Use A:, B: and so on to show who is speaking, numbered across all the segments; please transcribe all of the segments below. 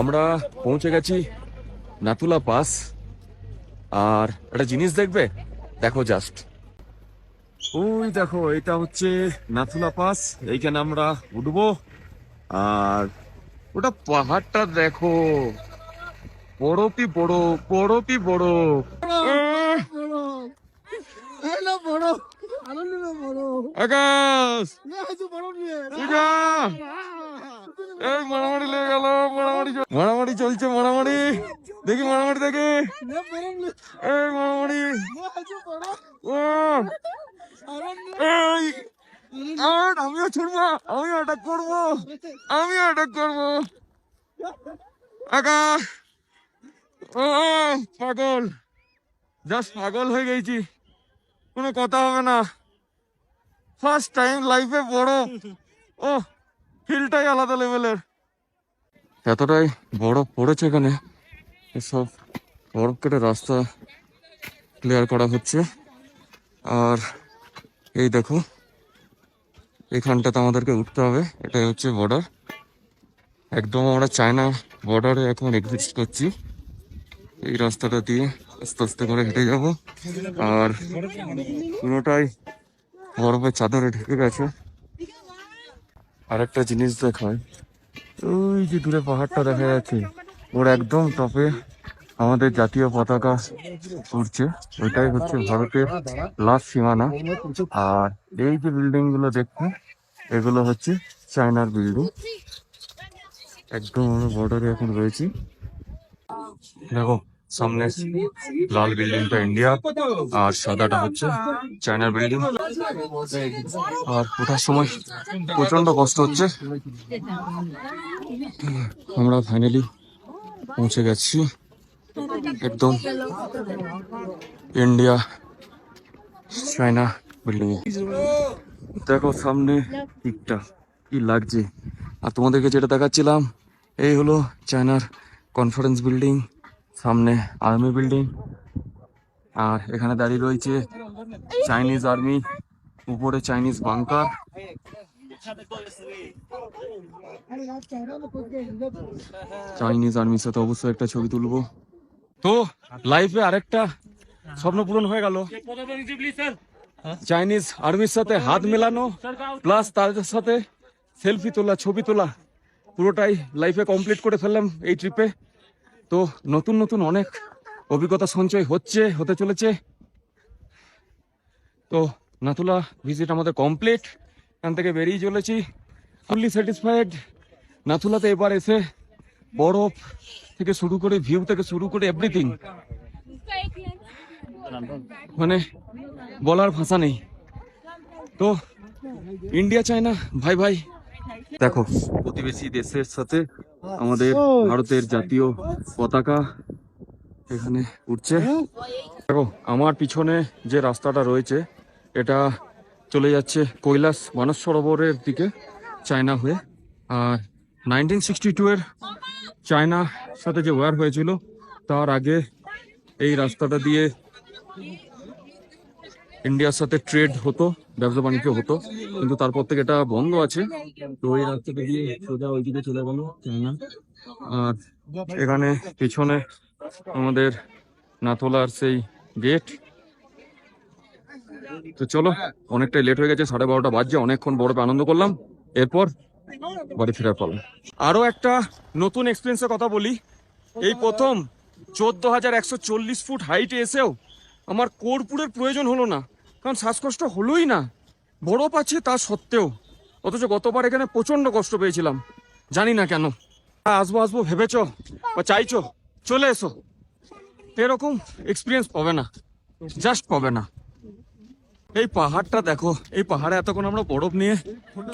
A: আমরা পৌঁছে গেছি নাতুলা পাস। আর একটা জিনিস দেখবে? দেখো জাস্ট ওই দেখো এটা হচ্ছে নাথুলা পাস এইখানে আমরা উঠবো। আর ওটা পাহাড়টা দেখো। কি বড় কি বড়
B: বড়
A: আকাশ! এই মারামারি লেগে গেল, মারামারি মারামারি চলছে, মারামারি। দেখি মারামারি দেখি। এই মারামারি। আমিও ছুটবো আমিও অ্যাটাক করব, আমিও অ্যাটাক করব। আকাশ ও পাগল। জাস্ট পাগল হয়ে গেছি। কোনো কথা হবে না। ফার্স্ট টাইম লাইফে বড়। ও ফিলটাই আলাদা লেভেলের এতটাই বরফ পড়েছে এখানে। এসব বরফ কেটে রাস্তা ক্লিয়ার করা হচ্ছে। আর এই দেখো, এখানটাতে আমাদেরকে উঠতে হবে। এটাই হচ্ছে বর্ডার একদম আমরা চায়না বর্ডারে এখন এক্সিস্ট করছি। এই রাস্তাটা দিয়ে আস্তে আস্তে করে হেঁটে যাব। আর পুরোটাই বরফের চাদরে ঢেকে গেছে। আরেকটা জিনিস দেখায় ওই যে দূরে পাহাড়টা দেখা যাচ্ছে। ওর একদম টপে আমাদের জাতীয় পতাকা উঠছে ওইটাই হচ্ছে ভারতের লাস্ট সীমানা। আর এই যে বিল্ডিংগুলো দেখছ এগুলো হচ্ছে চায়নার বিল্ডিং। একদম আমরা বর্ডারে এখন রয়েছি। দেখো সামনে লাল বিল্ডিংটা ইন্ডিয়া আর সাদাটা হচ্ছে চায়নার বিল্ডিং আর ওঠার সময় প্রচণ্ড কষ্ট হচ্ছে। আমরা ফাইনালি পৌঁছে গেছি। একদম ইন্ডিয়া চায়না বিল্ডিং দেখো সামনে দিকটা কি লাগছে। আর তোমাদেরকে যেটা দেখাচ্ছিলাম এই হলো চায়নার কনফারেন্স বিল্ডিং সামনে আর্মি বিল্ডিং আর এখানে দাঁড়িয়ে রয়েছে চাইনিজ আর্মি উপরে চাইনিজ বাংকার চাইনিজ আর্মির সাথে অবশ্যই একটা ছবি তুলবো। তো লাইফে আরেকটা স্বপ্ন পূরণ হয়ে গেল। চাইনিজ আর্মির সাথে হাত মেলানো প্লাস তাদের সাথে সেলফি তোলা, ছবি তোলা, পুরোটাই লাইফে কমপ্লিট করে ফেললাম এই ট্রিপে তো নতুন নতুন অনেক অভিজ্ঞতা সঞ্চয় হচ্ছে, হতে চলেছে। তো নাতুলা ভিজিট আমাদের কমপ্লিট এখান থেকে বেরিয়ে চলেছি। ফুললি স্যাটিসফাইড নাথুলাতে এবার এসে বরফ থেকে শুরু করে ভিউ থেকে শুরু করে এভরিথিং মানে বলার ভাষা নেই। তো ইন্ডিয়া চায়না ভাই ভাই দেখো, প্রতিবেশী দেশের সাথে আমাদের ভারতের জাতীয় পতাকা এখানে উঠছে। দেখো আমার পিছনে যে রাস্তাটা রয়েছে এটা চলে যাচ্ছে কৈলাস মানস সরোবরের দিকে চায়না হয়ে। আর নাইনটিন সিক্সটি টু এর চায়নার সাথে যে ওয়ার হয়েছিল তার আগে এই রাস্তাটা দিয়ে ইন্ডিয়ার সাথে ট্রেড হতো, ব্যবসা বাণিজ্য হতো, কিন্তু তারপর থেকে এটা বন্ধ আছে। তো এই রাস্তাটা দিয়ে সোজা ওইদিকে চলে গেল চায়না আর এখানে পিছনে আমাদের নাথোলার সেই গেট তো চলো, অনেকটাই লেট হয়ে গেছে, সাড়ে বারোটা বাজছে, অনেকক্ষণ বরফে আনন্দ করলাম। এরপর বাড়ি ফেরার পালা। আরও একটা নতুন এক্সপিরিয়েন্সের কথা বলি। এই প্রথম চোদ্দ হাজার একশো চল্লিশ ফুট হাইটে এসেও আমার কর্পূরের প্রয়োজন হলো না, কারণ শ্বাসকষ্ট হলোই না। বরফ আছে তা সত্ত্বেও, অথচ গতবার এখানে প্রচণ্ড কষ্ট পেয়েছিলাম। জানি না কেন। আসব আসব, ভেবেছ? বা চাইছো? চলে এসো। এরকম এক্সপিরিয়েন্স পাবে না। জাস্ট পাবে না। এই পাহাড়টা দেখো, এই পাহাড়ে এতক্ষণ আমরা বরফ নিয়ে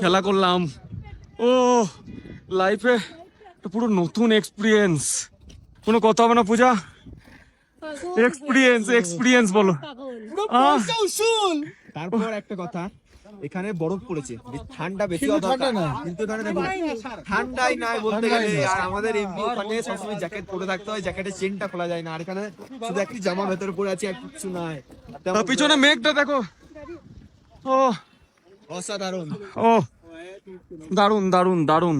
A: খেলা করলাম। ও লাইফে পুরো নতুন এক্সপিরিয়েন্স কোনো কথা হবে না, পূজা? এক্সপিরিয়েন্স এক্সপিরিয়েন্স বলো।
C: তারপর একটা কথা এখানে বরফ পড়েছে। ঠান্ডা বেশি
B: কিন্তু
C: হওয়া দরকার। কিন্তু এখানে দেখুন ঠান্ডাই নাই। বলতে গেলে। আর আমাদের এমনি ওখানে সবসময় জ্যাকেট পরে থাকতে হয় জ্যাকেটের চেনটা খোলা যায় না। আর এখানে শুধু একটি জামা ভেতরে পরে আছে আর কিছু নাই।
A: পিছনে মেঘটা দেখো। ও।
C: অসাধারণ।
A: ও। দারুণ দারুণ দারুণ